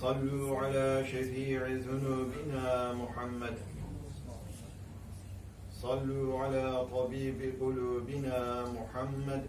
صلوا على شفيع ذنوبنا محمد. صلوا على طبيب قلوبنا محمد.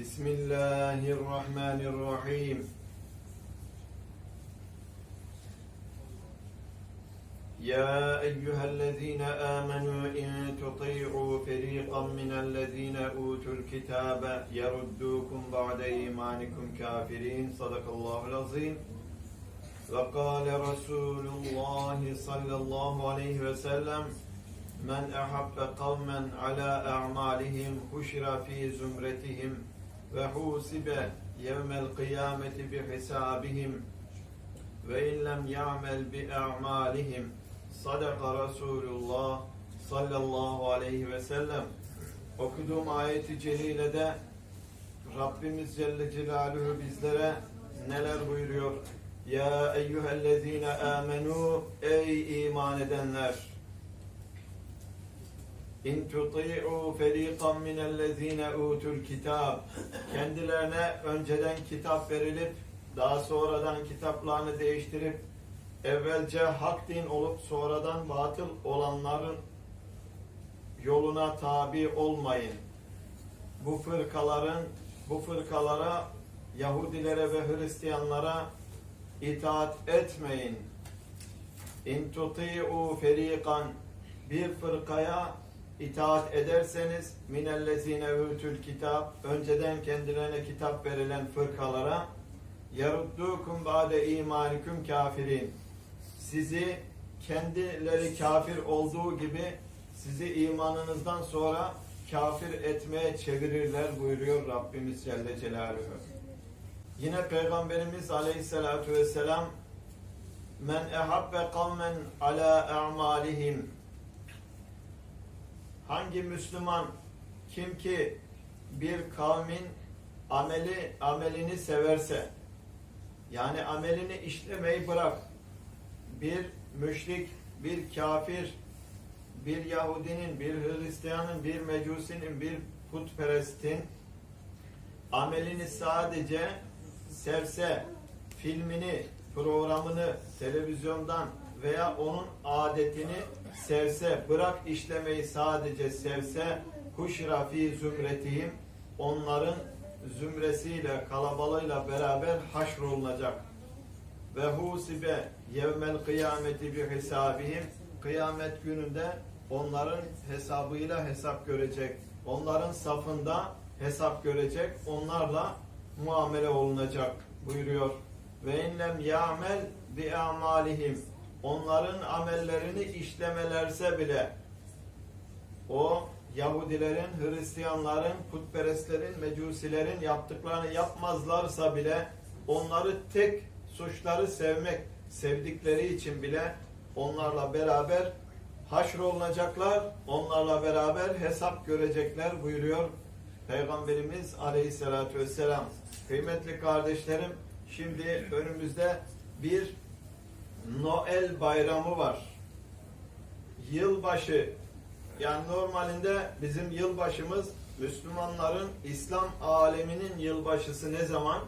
بسم الله الرحمن الرحيم. يا أيها الذين آمنوا إن تطيعوا فريقا من الذين أوتوا الكتاب يردوكم بعد إيمانكم كافرين صدق الله العظيم وقال رسول الله صلى الله عليه وسلم من أحب قوما على أعمالهم حشر في زمرتهم وحوسب يوم القيامة بحسابهم وإن لم يعمل بأعمالهم Sadaka Resulullah sallallahu aleyhi ve sellem. Okuduğum ayeti celilede Rabbimiz Celle Celaluhu bizlere neler buyuruyor? Ya eyyühellezine amenu ey iman edenler. İn tuti'u feriqan minellezine utul kitab. Kendilerine önceden kitap verilip daha sonradan kitaplarını değiştirip evvelce hak din olup sonradan batıl olanların yoluna tabi olmayın. Bu fırkaların bu fırkalara Yahudilere ve Hristiyanlara itaat etmeyin. İn tuti'u feriqan bir fırkaya itaat ederseniz minellezine utul kitap önceden kendilerine kitap verilen fırkalara yaruddukum ba'de imanikum kafirin sizi kendileri kafir olduğu gibi sizi imanınızdan sonra kafir etmeye çevirirler buyuruyor Rabbimiz Celle Celaluhu. Yine Peygamberimiz Aleyhisselatü Vesselam men ehabbe kavmen ala a'malihim hangi Müslüman kim ki bir kavmin ameli amelini severse yani amelini işlemeyi bırak bir müşrik, bir kafir, bir Yahudinin, bir Hristiyanın, bir Mecusinin, bir putperestin amelini sadece sevse, filmini, programını televizyondan veya onun adetini sevse, bırak işlemeyi sadece sevse, huşra fi zümretihim, onların zümresiyle, kalabalığıyla beraber haşrolunacak. Ve husibe yevmel kıyameti bi hisabihim kıyamet gününde onların hesabıyla hesap görecek. Onların safında hesap görecek. Onlarla muamele olunacak buyuruyor. Ve inlem ya'mel bi amalihim onların amellerini işlemelerse bile o Yahudilerin, Hristiyanların, putperestlerin, mecusilerin yaptıklarını yapmazlarsa bile onları tek suçları sevmek, sevdikleri için bile onlarla beraber haşrolunacaklar, onlarla beraber hesap görecekler buyuruyor Peygamberimiz Aleyhisselatü Vesselam. Kıymetli kardeşlerim, şimdi önümüzde bir Noel bayramı var. Yılbaşı, yani normalinde bizim yılbaşımız Müslümanların İslam aleminin yılbaşısı ne zaman?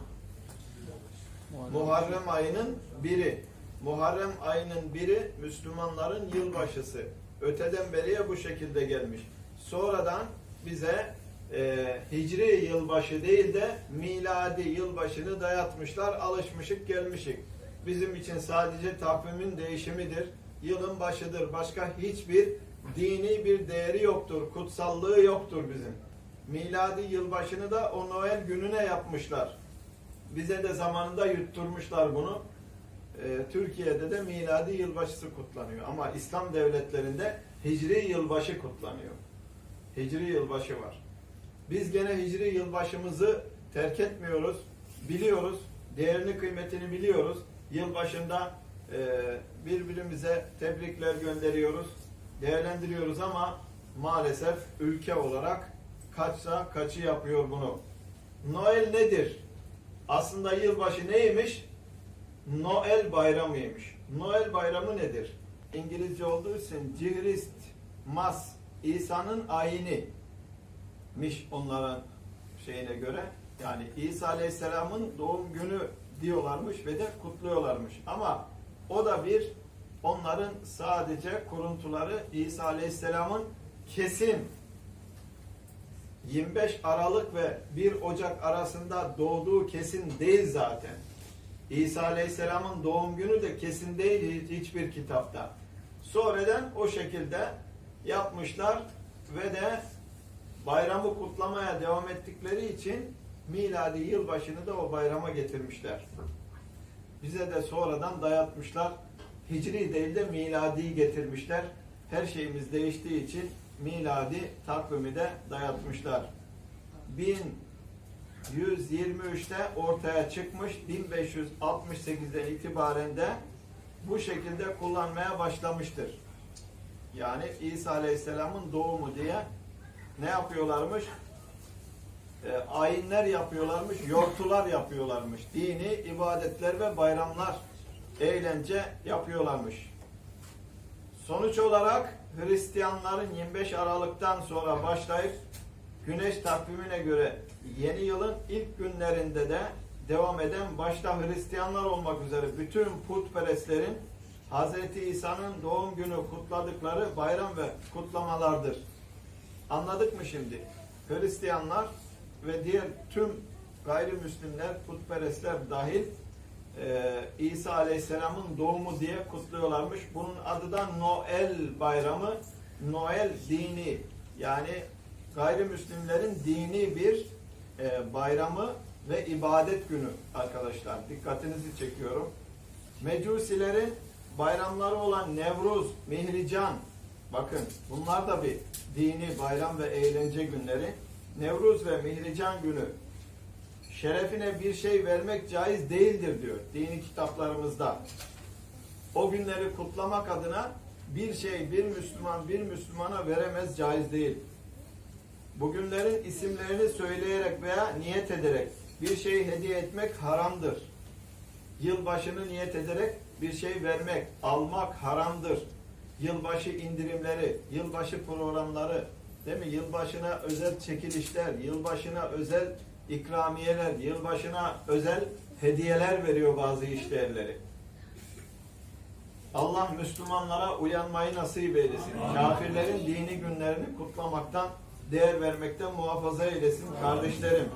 Muharrem ayının biri. Muharrem ayının biri Müslümanların yılbaşısı. Öteden beriye bu şekilde gelmiş. Sonradan bize e, hicri yılbaşı değil de miladi yılbaşını dayatmışlar. Alışmışık gelmişik. Bizim için sadece takvimin değişimidir. Yılın başıdır. Başka hiçbir dini bir değeri yoktur. Kutsallığı yoktur bizim. Miladi yılbaşını da o Noel gününe yapmışlar. Bize de zamanında yutturmuşlar bunu. Ee, Türkiye'de de miladi yılbaşısı kutlanıyor. Ama İslam devletlerinde hicri yılbaşı kutlanıyor. Hicri yılbaşı var. Biz gene hicri yılbaşımızı terk etmiyoruz. biliyoruz. Değerini kıymetini biliyoruz. Yılbaşında e, birbirimize tebrikler gönderiyoruz. Değerlendiriyoruz ama maalesef ülke olarak kaçsa kaçı yapıyor bunu. Noel nedir? Aslında yılbaşı neymiş? Noel bayramıymış. Noel bayramı nedir? İngilizce olduğu için Cihrist, Mas, İsa'nın ayini miş onların şeyine göre. Yani İsa Aleyhisselam'ın doğum günü diyorlarmış ve de kutluyorlarmış. Ama o da bir onların sadece kuruntuları İsa Aleyhisselam'ın kesin 25 Aralık ve 1 Ocak arasında doğduğu kesin değil zaten. İsa Aleyhisselam'ın doğum günü de kesin değil hiçbir kitapta. Sonradan o şekilde yapmışlar ve de bayramı kutlamaya devam ettikleri için miladi yılbaşını da o bayrama getirmişler. Bize de sonradan dayatmışlar. Hicri değil de miladi getirmişler. Her şeyimiz değiştiği için miladi takvimi de dayatmışlar. 1123'te ortaya çıkmış. 1568'den itibaren de bu şekilde kullanmaya başlamıştır. Yani İsa Aleyhisselam'ın doğumu diye ne yapıyorlarmış? E, ayinler yapıyorlarmış, yortular yapıyorlarmış. Dini ibadetler ve bayramlar, eğlence yapıyorlarmış. Sonuç olarak Hristiyanların 25 Aralık'tan sonra başlayıp Güneş takvimine göre yeni yılın ilk günlerinde de devam eden başta Hristiyanlar olmak üzere bütün putperestlerin Hz. İsa'nın doğum günü kutladıkları bayram ve kutlamalardır. Anladık mı şimdi? Hristiyanlar ve diğer tüm gayrimüslimler, putperestler dahil e, İsa Aleyhisselam'ın doğumu diye kutluyorlarmış. Bunun adı da Noel bayramı. Noel dini yani gayrimüslimlerin dini bir e, bayramı ve ibadet günü arkadaşlar. Dikkatinizi çekiyorum. Mecusilerin bayramları olan Nevruz, Mihrican, bakın bunlar da bir dini bayram ve eğlence günleri. Nevruz ve Mihrican günü şerefine bir şey vermek caiz değildir diyor dini kitaplarımızda. O günleri kutlamak adına bir şey bir Müslüman bir Müslümana veremez caiz değil. Bugünlerin isimlerini söyleyerek veya niyet ederek bir şey hediye etmek haramdır. Yılbaşını niyet ederek bir şey vermek, almak haramdır. Yılbaşı indirimleri, yılbaşı programları, değil mi? Yılbaşına özel çekilişler, yılbaşına özel ikramiyeler, yılbaşına özel hediyeler veriyor bazı işlerleri. Allah Müslümanlara uyanmayı nasip eylesin. Kafirlerin dini günlerini kutlamaktan, değer vermekten muhafaza eylesin kardeşlerim.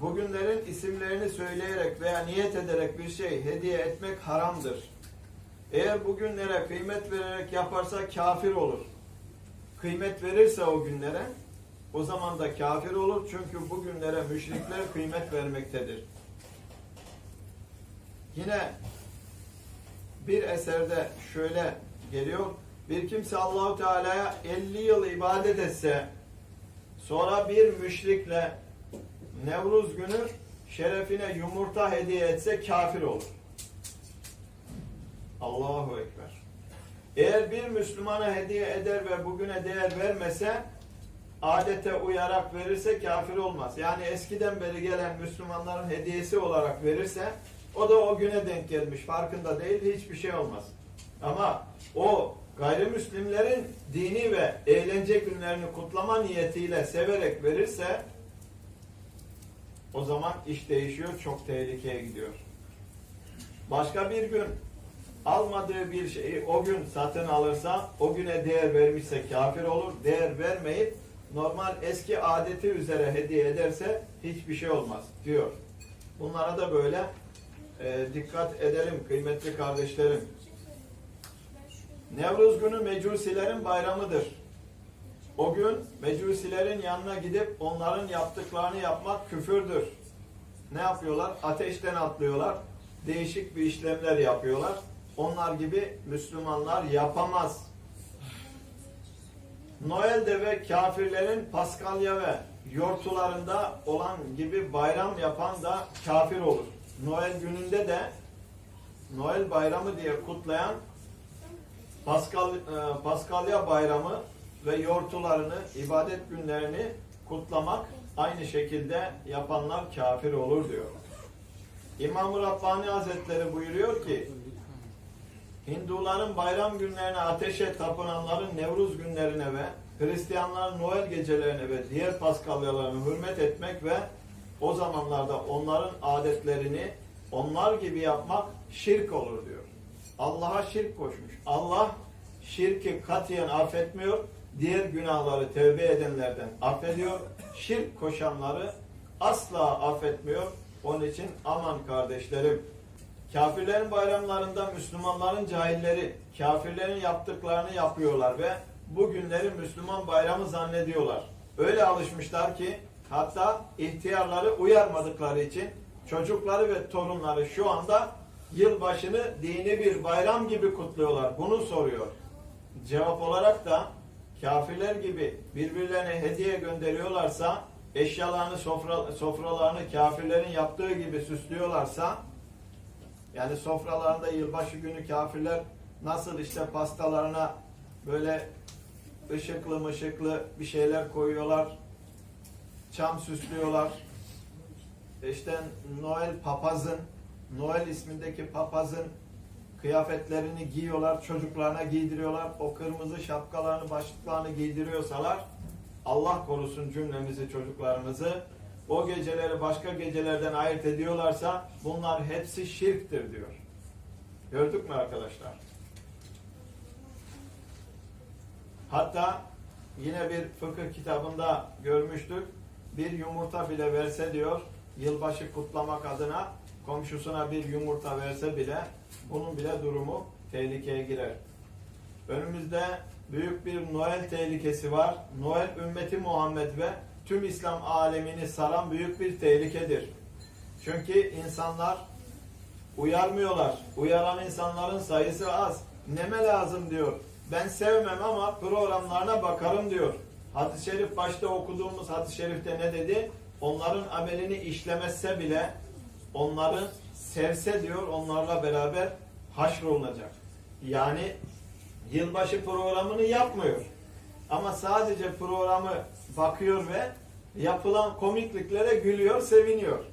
Bugünlerin isimlerini söyleyerek veya niyet ederek bir şey hediye etmek haramdır. Eğer bugünlere kıymet vererek yaparsa kafir olur. Kıymet verirse o günlere o zaman da kafir olur. Çünkü bugünlere müşrikler kıymet vermektedir. Yine bir eserde şöyle geliyor. Bir kimse Allahu Teala'ya 50 yıl ibadet etse sonra bir müşrikle Nevruz günü şerefine yumurta hediye etse kafir olur. Allahu Ekber. Eğer bir Müslümana hediye eder ve bugüne değer vermese adete uyarak verirse kafir olmaz. Yani eskiden beri gelen Müslümanların hediyesi olarak verirse o da o güne denk gelmiş. Farkında değil hiçbir şey olmaz. Ama o gayrimüslimlerin dini ve eğlence günlerini kutlama niyetiyle severek verirse o zaman iş değişiyor, çok tehlikeye gidiyor. Başka bir gün almadığı bir şeyi o gün satın alırsa, o güne değer vermişse kafir olur. Değer vermeyip normal eski adeti üzere hediye ederse hiçbir şey olmaz diyor. Bunlara da böyle e, dikkat edelim kıymetli kardeşlerim. Nevruz günü mecusilerin bayramıdır. O gün mecusilerin yanına gidip onların yaptıklarını yapmak küfürdür. Ne yapıyorlar? Ateşten atlıyorlar. Değişik bir işlemler yapıyorlar. Onlar gibi Müslümanlar yapamaz. Noel'de ve kafirlerin Paskalya ve yortularında olan gibi bayram yapan da kafir olur. Noel gününde de Noel bayramı diye kutlayan Paskal, e, Paskalya bayramı ve yortularını, ibadet günlerini kutlamak aynı şekilde yapanlar kafir olur diyor. İmam-ı Rabbani Hazretleri buyuruyor ki Hinduların bayram günlerine ateşe tapınanların Nevruz günlerine ve Hristiyanların Noel gecelerine ve diğer Paskalyalarına hürmet etmek ve o zamanlarda onların adetlerini onlar gibi yapmak şirk olur diyor. Allah'a şirk koşmuş. Allah şirki katiyen affetmiyor. Diğer günahları tevbe edenlerden affediyor. Şirk koşanları asla affetmiyor. Onun için aman kardeşlerim Kafirlerin bayramlarında Müslümanların cahilleri kafirlerin yaptıklarını yapıyorlar ve bu günleri Müslüman bayramı zannediyorlar. Öyle alışmışlar ki hatta ihtiyarları uyarmadıkları için çocukları ve torunları şu anda yılbaşını dini bir bayram gibi kutluyorlar. Bunu soruyor. Cevap olarak da kafirler gibi birbirlerine hediye gönderiyorlarsa eşyalarını sofra, sofralarını kafirlerin yaptığı gibi süslüyorlarsa yani sofralarında yılbaşı günü kafirler nasıl işte pastalarına böyle ışıklı mışıklı bir şeyler koyuyorlar. Çam süslüyorlar. İşte Noel papazın, Noel ismindeki papazın kıyafetlerini giyiyorlar, çocuklarına giydiriyorlar. O kırmızı şapkalarını, başlıklarını giydiriyorsalar Allah korusun cümlemizi, çocuklarımızı o geceleri başka gecelerden ayırt ediyorlarsa bunlar hepsi şirktir diyor. Gördük mü arkadaşlar? Hatta yine bir fıkıh kitabında görmüştük. Bir yumurta bile verse diyor, yılbaşı kutlamak adına komşusuna bir yumurta verse bile bunun bile durumu tehlikeye girer. Önümüzde büyük bir Noel tehlikesi var. Noel ümmeti Muhammed ve tüm İslam alemini saran büyük bir tehlikedir. Çünkü insanlar uyarmıyorlar. Uyaran insanların sayısı az. Neme lazım diyor. Ben sevmem ama programlarına bakarım diyor. Hadis-i şerif başta okuduğumuz hadis-i şerifte ne dedi? Onların amelini işlemezse bile onları sevse diyor onlarla beraber haşrolunacak. Yani yılbaşı programını yapmıyor. Ama sadece programı bakıyor ve yapılan komikliklere gülüyor, seviniyor.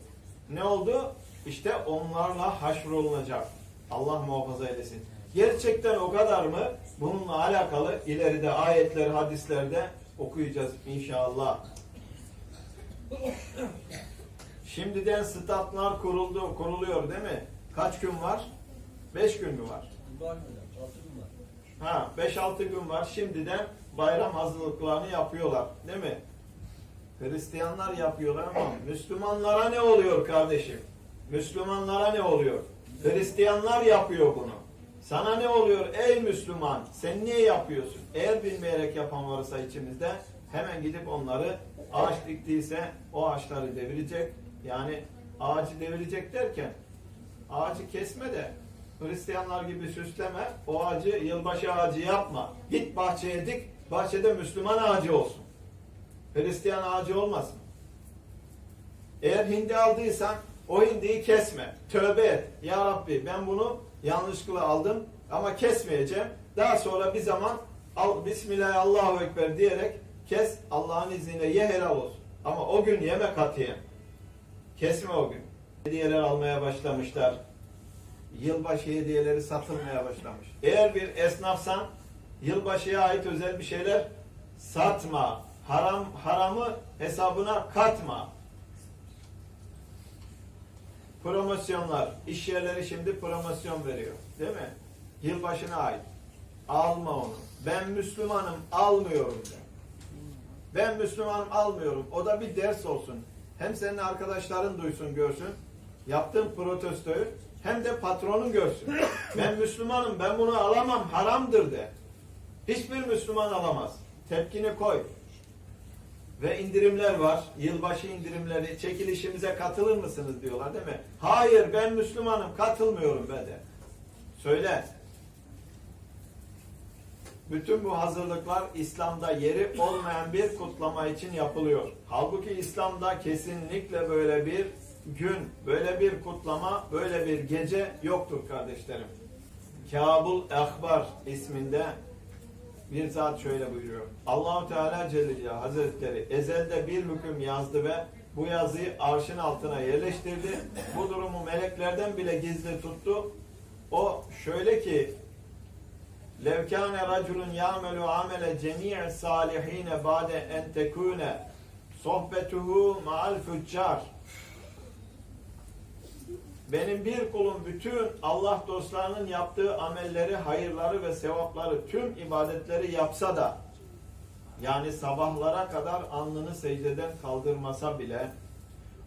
Ne oldu? İşte onlarla haşrolunacak. Allah muhafaza eylesin. Gerçekten o kadar mı? Bununla alakalı ileride ayetler, hadislerde okuyacağız inşallah. Şimdiden statlar kuruldu, kuruluyor değil mi? Kaç gün var? Beş gün mü var? Ha, 5-6 gün var. Şimdiden bayram hazırlıklarını yapıyorlar. Değil mi? Hristiyanlar yapıyorlar ama Müslümanlara ne oluyor kardeşim? Müslümanlara ne oluyor? Hristiyanlar yapıyor bunu. Sana ne oluyor ey Müslüman? Sen niye yapıyorsun? Eğer bilmeyerek yapan varsa içimizde hemen gidip onları ağaç diktiyse o ağaçları devirecek. Yani ağacı devirecek derken ağacı kesme de Hristiyanlar gibi süsleme. O ağacı yılbaşı ağacı yapma. Git bahçeye dik. Bahçede Müslüman ağacı olsun. Hristiyan ağacı olmasın. Eğer hindi aldıysan o hindiyi kesme. Tövbe et. Ya Rabbi ben bunu yanlışlıkla aldım ama kesmeyeceğim. Daha sonra bir zaman al Bismillah Allahu Ekber diyerek kes Allah'ın izniyle ye helal olsun. Ama o gün yeme katiyen. Kesme o gün. Hediyeler almaya başlamışlar. Yılbaşı hediyeleri satılmaya başlamış. Eğer bir esnafsan yılbaşıya ait özel bir şeyler satma. Haram haramı hesabına katma. Promosyonlar, iş yerleri şimdi promosyon veriyor. Değil mi? Yılbaşına ait. Alma onu. Ben Müslümanım, almıyorum de. Ben Müslümanım, almıyorum. O da bir ders olsun. Hem senin arkadaşların duysun, görsün. Yaptığın protestoyu hem de patronun görsün. Ben Müslümanım, ben bunu alamam, haramdır de. Hiçbir Müslüman alamaz. Tepkini koy. Ve indirimler var. Yılbaşı indirimleri. Çekilişimize katılır mısınız diyorlar değil mi? Hayır ben Müslümanım katılmıyorum ben de. Söyle. Bütün bu hazırlıklar İslam'da yeri olmayan bir kutlama için yapılıyor. Halbuki İslam'da kesinlikle böyle bir gün, böyle bir kutlama, böyle bir gece yoktur kardeşlerim. Kabul Ehbar isminde bir zat şöyle buyuruyor. Allahu Teala Celle Celaluhu Hazretleri ezelde bir hüküm yazdı ve bu yazıyı arşın altına yerleştirdi. Bu durumu meleklerden bile gizli tuttu. O şöyle ki levkâne raculun yâmelu amele cemî'i salihîne ba'de en tekûne sohbetuhu ma'al füccar benim bir kulum bütün Allah dostlarının yaptığı amelleri, hayırları ve sevapları, tüm ibadetleri yapsa da yani sabahlara kadar alnını secdeden kaldırmasa bile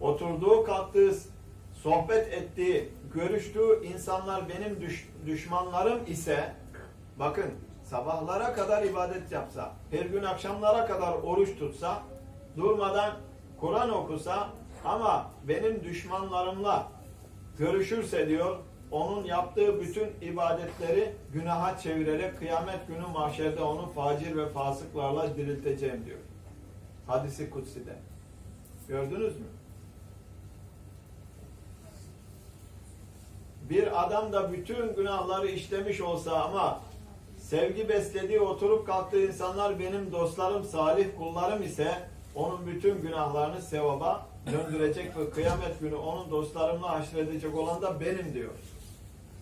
oturduğu, kalktığı, sohbet ettiği, görüştüğü insanlar benim düş- düşmanlarım ise bakın sabahlara kadar ibadet yapsa, her gün akşamlara kadar oruç tutsa, durmadan Kur'an okusa ama benim düşmanlarımla görüşürse diyor onun yaptığı bütün ibadetleri günaha çevirerek kıyamet günü mahşerde onu facir ve fasıklarla dirilteceğim diyor. Hadisi kutsi'de. Gördünüz mü? Bir adam da bütün günahları işlemiş olsa ama sevgi beslediği oturup kalktığı insanlar benim dostlarım, salih kullarım ise onun bütün günahlarını sevaba döndürecek ve kıyamet günü onun dostlarımla haşredecek olan da benim diyor.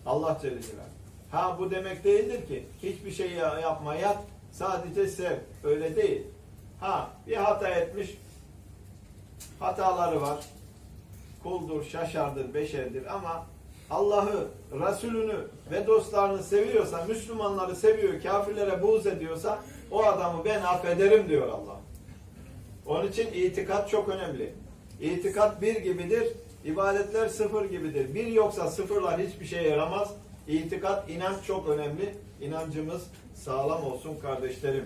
Allah Celle. Ha bu demek değildir ki hiçbir şey ya- yapma yat sadece sev. Öyle değil. Ha bir hata etmiş hataları var. Kuldur, şaşardır, beşerdir ama Allah'ı, Resulünü ve dostlarını seviyorsa, Müslümanları seviyor, kafirlere buğz ediyorsa o adamı ben affederim diyor Allah. Onun için itikat çok önemli. İtikat bir gibidir, ibadetler sıfır gibidir. Bir yoksa sıfırlar hiçbir şeye yaramaz. İtikat, inanç çok önemli. İnancımız sağlam olsun kardeşlerim.